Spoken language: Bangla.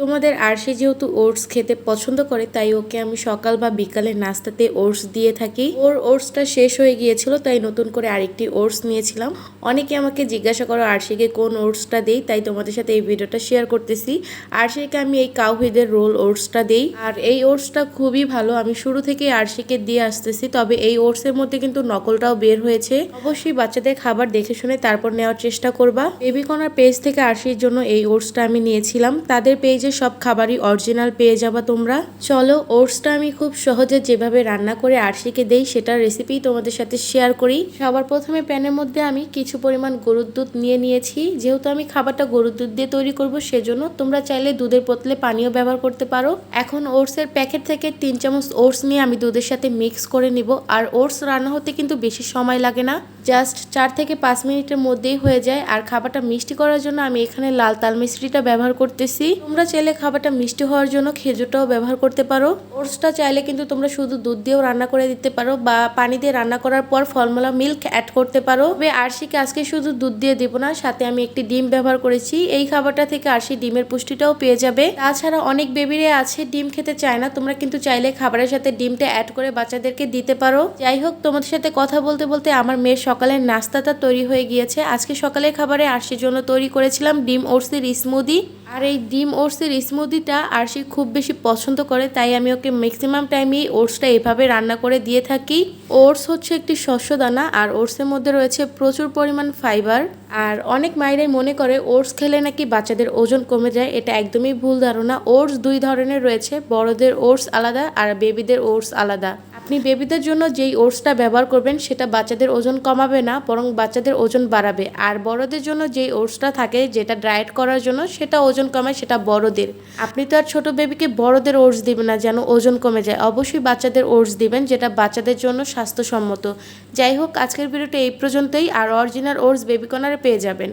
তোমাদের আরশি যেহেতু ওটস খেতে পছন্দ করে, তাই ওকে আমি সকাল বা বিকালে নাস্তাতে ওটস দিয়ে থাকি। ওর ওটসটা শেষ হয়ে গিয়েছিল, তাই নতুন করে আরেকটি ওটস নিয়েছিলাম। অনেকে আমাকে জিজ্ঞাসা করো, আরশিকে কোন ওটসটা দেই? তাই তোমাদের সাথে এই ভিডিওটা শেয়ার করতেছি। আরশিকে আমি এই কাউহিদের রোল ওটসটা দেই। আর এই ওটসটা খুবই ভালো। আমি শুরু থেকে আরশিকে দিয়ে আসতেছি, তবে এই ওটসের মধ্যে কিন্তু নকলটাও বের হয়েছে। অবশ্যই বাচ্চাদের খাবার দেখে শুনে তারপর নেওয়ার চেষ্টা করবা। বেবি কর্নার পেজ থেকে আরশির জন্য এই ওটসটা আমি নিয়েছিলাম। তাদের পেজে সব খাবারই অরিজিনাল পেয়ে যাবা তোমরা। চলো ওটসটা আমি খুব সহজে যেভাবে রান্না করে আরশিকে দেই, সেটার রেসিপি তোমাদের সাথে শেয়ার করি। সবার প্রথমে প্যানের মধ্যে আমি কিছু পরিমাণ গরুর দুধ নিয়ে নিয়েছি। যেহেতু আমি খাবারটা গরুর দুধ দিয়ে তৈরি করব, সেজন্য তোমরা চাইলে দুধের পোতলে পানিও ব্যবহার করতে পারো। এখন ওটসের প্যাকেট থেকে তিন চামচ ওটস নিয়ে আমি দুধের সাথে মিক্স করে নিব। আর ওটস রান্না হতে কিন্তু বেশি সময় লাগে না। জাস্ট চার থেকে পাঁচ মিনিটের মধ্যেই হয়ে যায়। আর খাবারটা মিষ্টি করার জন্য আমি এখানে লাল তাল মিষ্টিটা ব্যবহার করতেছি। তোমরা চাইলে খাবারটা মিষ্টি হওয়ার জন্য খেজুরটাও ব্যবহার করতে পারো। ওটসটা চাইলে কিন্তু তোমরা শুধু দুধ দিয়েও রান্না করে দিতে পারো বা পানি দিয়ে রান্না করার পর ফলমূলা মিল্ক অ্যাড করতে পারো। তবে আরশিকে আজকে শুধু দুধ দিয়ে দেবো না, সাথে আমি একটি ডিম ব্যবহার করেছি। এই খাবারটা থেকে আরশি ডিমের পুষ্টিটাও পেয়ে যাবে। তাছাড়া অনেক বেবিরে আছে, ডিম খেতে চায় না। তোমরা কিন্তু চাইলে খাবারের সাথে ডিমটা অ্যাড করে বাচ্চাদেরকে দিতে পারো। যাই হোক, তোমাদের সাথে কথা বলতে বলতে আমার মেয়ের সকালের নাস্তাটা তৈরি হয়ে গিয়েছে। আজকে সকালের খাবারে আরশির জন্য তৈরি করেছিলাম ডিম ওটসের স্মুদি। আর এই ডিম ওটসের স্মুদিটা আরশি খুব বেশি পছন্দ করে, তাই আমি ওকে ম্যাক্সিমাম টাইমে ওটসটা এভাবে রান্না করে দিয়ে থাকি। ওটস হচ্ছে একটি শস্য দানা, আর ওটসের মধ্যে রয়েছে প্রচুর পরিমাণ ফাইবার আর অনেক মায়েরাই মনে করে ওটস খেলে নাকি বাচ্চাদের ওজন কমে যায়, এটা একদমই ভুল ধারণা। ওটস দুই ধরনের রয়েছে, বড়দের ওটস আলাদা আর বেবিদের ওটস আলাদা। আপনি বেবিদের জন্য যেই ওটসটা ব্যবহার করবেন, সেটা বাচ্চাদের ওজন কমাবে না, বরং বাচ্চাদের ওজন বাড়াবে। আর বড়দের জন্য যেই ওটসটা থাকে, যেটা ডায়েট করার জন্য, সেটা ওজন কমায়, সেটা বড়দের। আপনি তো আর ছোট বেবিকে বড়দের ওটস দিবেন না, যেন ওজন কমে যায়। অবশ্যই বাচ্চাদের ওটস দিবেন, যেটা বাচ্চাদের জন্য স্বাস্থ্যসম্মত। যাই হোক, আজকের ভিডিওটা এই পর্যন্তই। আর অরিজিনাল ওটস বেবিকনারে পেয়ে যাবেন।